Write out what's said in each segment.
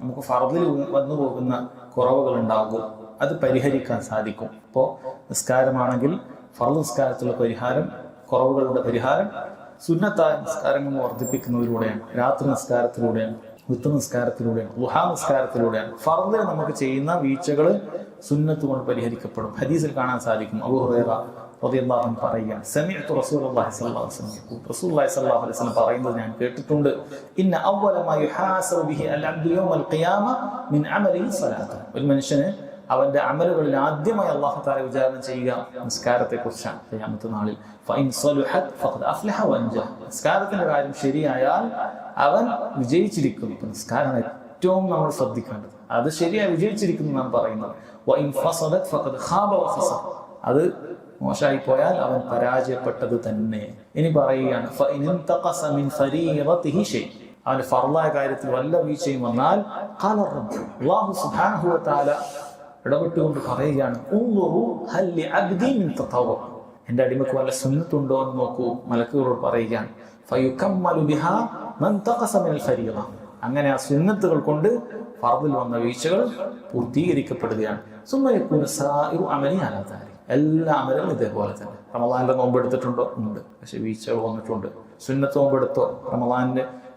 നമുക്ക് ഫറദിൽ വന്നു പോകുന്ന കുറവുകൾ ഉണ്ടാകും അത് പരിഹരിക്കാൻ സാധിക്കും. ഇപ്പോൾ നിസ്കാരമാണെങ്കിൽ ഫറദ് നിസ്കാരത്തിലുള്ള പരിഹാരം കുറവുകളുടെ പരിഹാരം സുന്നത്തായ നിസ്കാരങ്ങൾ വർദ്ധിപ്പിക്കുന്നതിലൂടെയാണ് രാത്രി നിസ്കാരത്തിലൂടെയാണ്. വിത്ത് നിസ്കാരത്തിലൂടെയാണ് ലുഹാ നിസ്കാരത്തിലൂടെയാണ് ഫർദിനെ നമുക്ക് ചെയ്യുന്ന വീഴ്ചകൾ സുന്നത്ത് കൊണ്ട് പരിഹരിക്കപ്പെടും. ഹദീസിൽ കാണാൻ സാധിക്കും. അബൂ ഹുറൈറ റളിയല്ലാഹു അൻഹു പറയുകയാണ് സമിഅ്തു റസൂലുള്ളാഹി സ്വല്ലല്ലാഹു അലൈഹി വസല്ലം യഖൂൽ. റസൂലുള്ളാഹി സ്വല്ലല്ലാഹു അലൈഹി വസല്ലം പറയുന്നത് ഞാൻ കേട്ടിട്ടുണ്ട്. ഇന്ന അവ്വല മാ യുഹാസബു ബിഹി അൽ അബ്ദു യൗമൽ ഖിയാമ മിൻ അമലിഹി സ്വലാത്ത്. ഒരു മനുഷ്യന് അവന്റെ അമലുകളിൽ ആദ്യമായി അള്ളാഹു താല വിചാരണ ചെയ്യുക നിസ്കാരത്തെ കുറിച്ചാണ് നാളിൽ. നിസ്കാരത്തിന്റെ കാര്യം ശരിയായാൽ അവൻ വിജയിച്ചിരിക്കുന്നു നിസ്കാരം ഏറ്റവും നമ്മൾ ശ്രദ്ധിക്കേണ്ടത്. അത് ശരിയായി വിജയിച്ചിരിക്കുന്നു നാം പറയുന്നത്. അത് മോശമായി പോയാൽ അവൻ പരാജയപ്പെട്ടത് തന്നെ. ഇനി പറയുകയാണ് അവന്റെ ഫർലായ കാര്യത്തിൽ വല്ല വീഴ്ചയും വന്നാൽ ഇടപെട്ടുകൊണ്ട് പറയുകയാണ് എന്റെ അടിമക്ക് വല്ല സുന്നത്തുണ്ടോ എന്ന് നോക്കൂ മലക്കുകളോട് പറയുകയാണ് അങ്ങനെ ആ സുന്നത്തുകൾ കൊണ്ട് ഫർദിൽ വന്ന വീഴ്ചകൾ പൂർത്തീകരിക്കപ്പെടുകയാണ്. സുമ്മയക്കൂന സായു എല്ലാ അമലും ഇതേപോലെ തന്നെ. റമദാനിന്റെ നോമ്പ് എടുത്തിട്ടുണ്ടോ? ഉണ്ട്. പക്ഷെ വീഴ്ചകൾ വന്നിട്ടുണ്ട്. സുന്നത്ത് നോമ്പ് എടുത്തോ?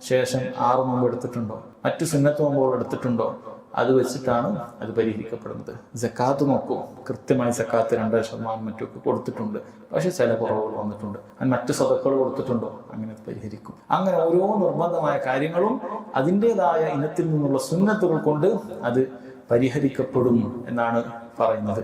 ശേഷം ആറ് നോമ്പ് എടുത്തിട്ടുണ്ടോ? മറ്റു സുന്നത്ത് നോമ്പുകൾ എടുത്തിട്ടുണ്ടോ? അത് വെച്ചിട്ടാണ് അത് പരിഹരിക്കപ്പെടുന്നത്. ജക്കാത്ത് നോക്കൂ. കൃത്യമായി ജക്കാത്ത് രണ്ടര ശതമാനം മറ്റൊക്കെ കൊടുത്തിട്ടുണ്ട്. പക്ഷേ ചില കുറവുകൾ വന്നിട്ടുണ്ട്. അത് മറ്റു സതക്കൾ കൊടുത്തിട്ടുണ്ടോ? അങ്ങനെ പരിഹരിക്കും. അങ്ങനെ ഓരോ നിർബന്ധമായ കാര്യങ്ങളും അതിന്റെതായ ഇനത്തിൽ നിന്നുള്ള സുന്നത്തുകൾ കൊണ്ട് അത് പരിഹരിക്കപ്പെടും എന്നാണ് പറയുന്നത്.